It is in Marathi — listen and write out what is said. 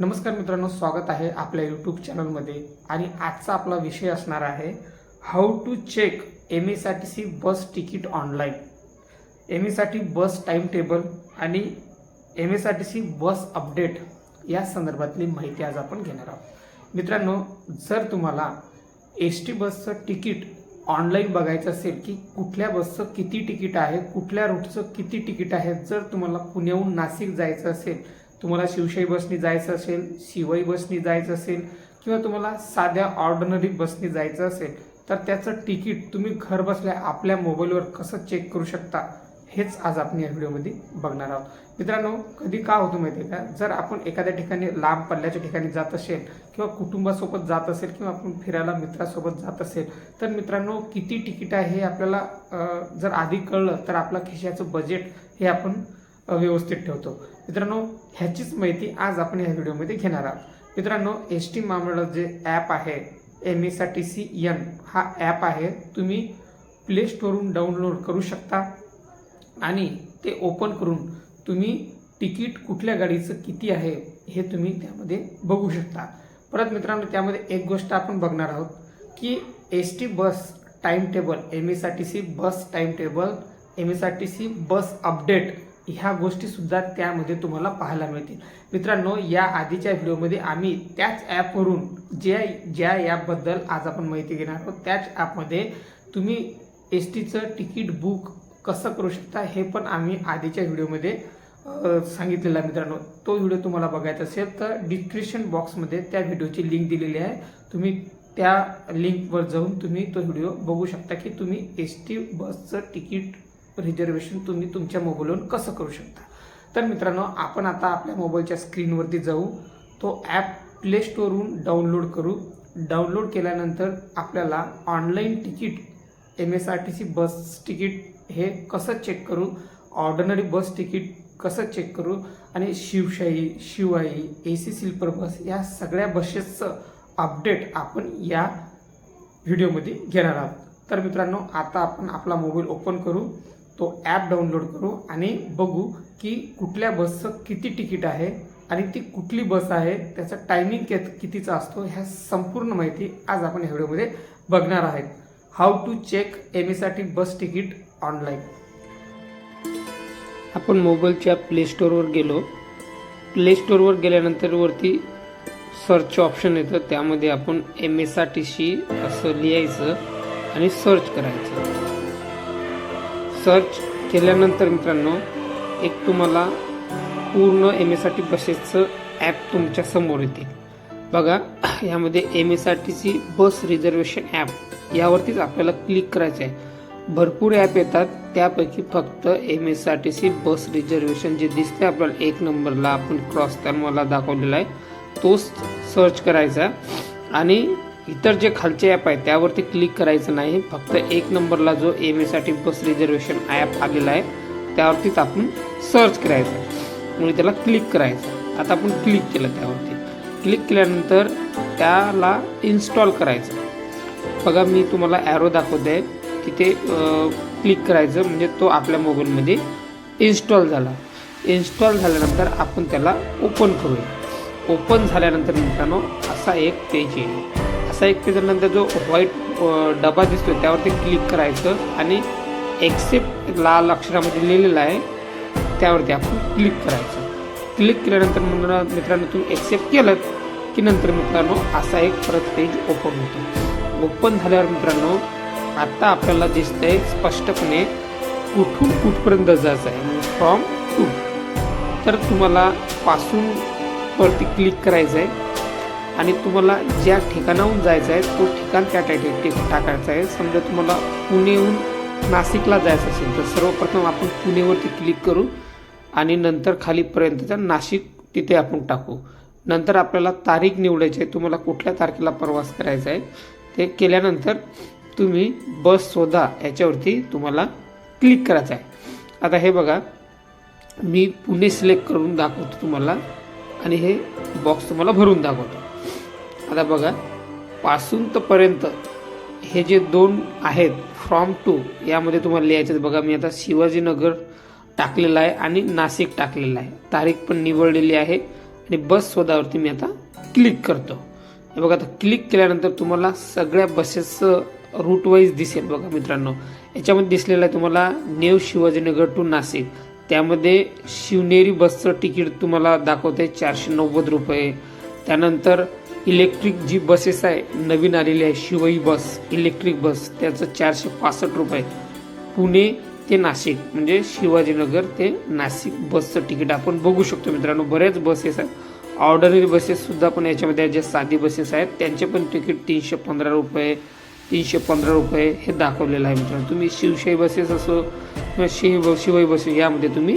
नमस्कार मित्रांनो स्वागत आहे आपल्या यूट्यूब चॅनलमध्ये आणि आजचा आपला विषय असणार आहे how to check M S R T C bus ticket online M एसाठी bus time table आणि M S R T C bus update या संदर्भातली माहिती आज आपण घेणार आहोत. मित्रांनो जर तुम्हाला एस टी बसचं तिकीट ऑनलाईन बघायचं असेल की कुठल्या बसचं किती तिकीट आहे कुठल्या रूटचं किती तिकीट आहे जर तुम्हाला पुण्याहून नाशिक जायचं असेल तुम्हाला शिवशाही बसनी जायचं असेल शिवाई बसनी जायचं असेल किंवा तुम्हाला साध्या ऑर्डनरी बसनी जायचं असेल तर त्याचं तिकीट तुम्ही घर बसल्या आपल्या मोबाईलवर कसं चेक करू शकता हेच आज आपण या व्हिडिओमध्ये बघणार आहोत. मित्रांनो कधी का होतं माहिती आहे का? जर आपण एखाद्या ठिकाणी लांब पल्ल्याच्या ठिकाणी जात असेल किंवा कुटुंबासोबत जात असेल किंवा आपण फिरायला मित्रासोबत जात असेल तर मित्रांनो किती तिकीट आहे हे आपल्याला जर आधी कळलं तर आपलं खिशाचं बजेट हे आपण व्यवस्थित ठेवतो. मित्रांनो ह्याचीच माहिती आज आपण या व्हिडिओमध्ये घेणार आहोत. मित्रांनो एस टी महामंडळ जे ॲप आहे M S R T C N हा ॲप आहे तुम्ही प्ले स्टोरवरून डाउनलोड करू शकता. आणि ते ओपन करून तुम्ही तिकीट कुठल्या गाडीचं किती आहे हे तुम्ही त्यामध्ये बघू शकता. परत मित्रांनो त्यामध्ये एक गोष्ट आपण बघणार आहोत की S T bus timetable M S R T C bus timetable M S R T C bus update ह्या गोष्टीसुद्धा त्यामध्ये तुम्हाला पाहायला मिळतील. मित्रांनो या आधीच्या व्हिडिओमध्ये आम्ही त्याच ॲपवरून ज्या ज्या ॲपबद्दल आज आपण माहिती घेणार आहोत त्याच ॲपमध्ये तुम्ही एस टीचं तिकीट बुक कसं करू शकता हे पण आम्ही आधीच्या व्हिडिओमध्ये सांगितलेला आहे मित्रांनो. तो व्हिडिओ तुम्हाला बघायचा असेल तर डिस्क्रिप्शन बॉक्समध्ये त्या व्हिडिओची लिंक दिलेली आहे. तुम्ही त्या लिंकवर जाऊन तुम्ही तो व्हिडिओ बघू शकता की तुम्ही एस टी बसचं तिकीट रिझर्वेशन तुम्ही तुमच्या मोबाईलवरून कसं करू शकता? तर मित्रांनो आपण आता आपल्या मोबाईलच्या स्क्रीनवरती जाऊ. तो ॲप प्ले स्टोरहून डाउनलोड करू. डाउनलोड केल्यानंतर आपल्याला online ticket M S R T C bus ticket हे कसं चेक करू? ऑर्डनरी बस तिकीट कसं चेक करू? आणि Shivshahi Shivai A C sleeper bus या सगळ्या बसेसचं अपडेट आपण या व्हिडिओमध्ये घेणार आहोत. तर मित्रांनो आता आपण आपला मोबाईल ओपन करू. तो ॲप डाउनलोड करू आणि बघू की कुठल्या बसचं किती तिकीट आहे आणि ती कुठली बस आहे त्याचा टायमिंग के कितीचा असतो ह्या संपूर्ण माहिती आज आपण ह्या व्हिडिओमध्ये बघणार आहेत. हाऊ टू चेक एम एसाठी टी बस तिकीट ऑनलाईन आपण मोबाईलच्या प्ले स्टोअरवर गेलो. प्ले स्टोअरवर गेल्यानंतर वरती सर्च ऑप्शन येतं. त्यामध्ये आपण एम एसाठीशी असं लिहायचं आणि सर्च करायचं. सर्च केल्यानंतर मित्रांनो एक तुम्हाला पूर्ण एम एस टी बसेसचं ॲप तुमच्यासमोर येते. बघा यामध्ये M S R T C bus reservation app यावरतीच आपल्याला क्लिक करायचं आहे भरपूर ॲप येतात त्यापैकी फक्त M S R T C bus reservation जे दिसते आपल्याला एक नंबरला आपण क्रॉस त्या मला दाखवलेला आहे तोच सर्च करायचा. आणि इतर जे खालचे ॲप आहे त्यावरती क्लिक करायचं नाही. फक्त एक नंबरला जो एम एसाठी बस रिझर्वेशन ॲप आलेला आहे त्यावरतीच आपण सर्च करायचं. म्हणजे त्याला क्लिक करायचं. आता आपण क्लिक केलं त्यावरती. क्लिक केल्यानंतर त्याला इन्स्टॉल करायचं. बघा मी तुम्हाला ॲरो दाखवते तिथे क्लिक करायचं. म्हणजे तो आपल्या मोबाईलमध्ये इन्स्टॉल झाला. इन्स्टॉल झाल्यानंतर आपण त्याला ओपन करूया. ओपन झाल्यानंतर मित्रांनो असा एक पेज येईल. असा एक त्याच्यानंतर जो व्हाईट डबा दिसतो त्यावरती क्लिक करायचं आणि एक्सेप्ट लाल अक्षरामध्ये लिहिलेलं आहे त्यावरती आपण क्लिक करायचं. क्लिक केल्यानंतर मित्रांनो मित्रांनो तुम्ही एक्सेप्ट केलं की नंतर मित्रांनो असा एक परत पेज ओपन होतो. ओपन झाल्यावर मित्रांनो आता आपल्याला दिसतंय स्पष्टपणे कुठून कुठपर्यंत जायचं आहे. म्हणजे फ्रॉम टू तर तुम्हाला पासून वरती क्लिक करायचं आहे आणि तुम्हाला ज्या ठिकाणाहून जायचं आहे तो ठिकाण त्या टाईट टाकायचं आहे. समजा तुम्हाला पुणेहून नाशिकला जायचं असेल तर सर्वप्रथम आपण पुणेवरती क्लिक करू आणि नंतर खालीपर्यंतचा नाशिक तिथे आपण टाकू. नंतर आपल्याला तारीख निवडायची आहे तुम्हाला कुठल्या तारखेला प्रवास करायचा आहे ते केल्यानंतर तुम्ही बस शोधा याच्यावरती तुम्हाला क्लिक करायचं आहे. आता हे बघा मी पुणे सिलेक्ट करून दाखवतो तुम्हाला आणि हे बॉक्स तुम्हाला भरून दाखवतो. आता बघा पासून तर पर्यंत हे जे दोन आहेत फ्रॉम टू यामध्ये तुम्हाला लिहायचं बघा मी आता शिवाजीनगर टाकलेलं आहे आणि नाशिक टाकलेलं आहे. तारीख पण निवडलेली आहे आणि बस शोधावरती मी आता क्लिक करतो. हे बघा आता क्लिक केल्यानंतर तुम्हाला सगळ्या बसेसचं रूट वाईज दिसेल बघा मित्रांनो. याच्यामध्ये दिसलेलं आहे तुम्हाला नेव शिवाजीनगर टू नाशिक. त्यामध्ये शिवनेरी बसचं तिकीट तुम्हाला दाखवते चारशे नव्वद रुपये. त्यानंतर इलेक्ट्रिक जी बसेस आहे नवीन आलेली आहे शिवई बस इलेक्ट्रिक बस त्याचं चारशे पासष्ट रुपये. पुणे ते नाशिक म्हणजे शिवाजीनगर ते नाशिक बसचं तिकीट आपण बघू शकतो मित्रांनो. बऱ्याच बसेस आहेत. ऑर्डनरी बसेससुद्धा पण याच्यामध्ये ज्या साधी बसेस आहेत त्यांचे पण तिकीट तीनशे पंधरा रुपये तीनशे पंधरा रुपये हे दाखवलेलं आहे मित्रांनो. तुम्ही शिवशाही बसेस असो किंवा शिव शिवाई बसेस यामध्ये तुम्ही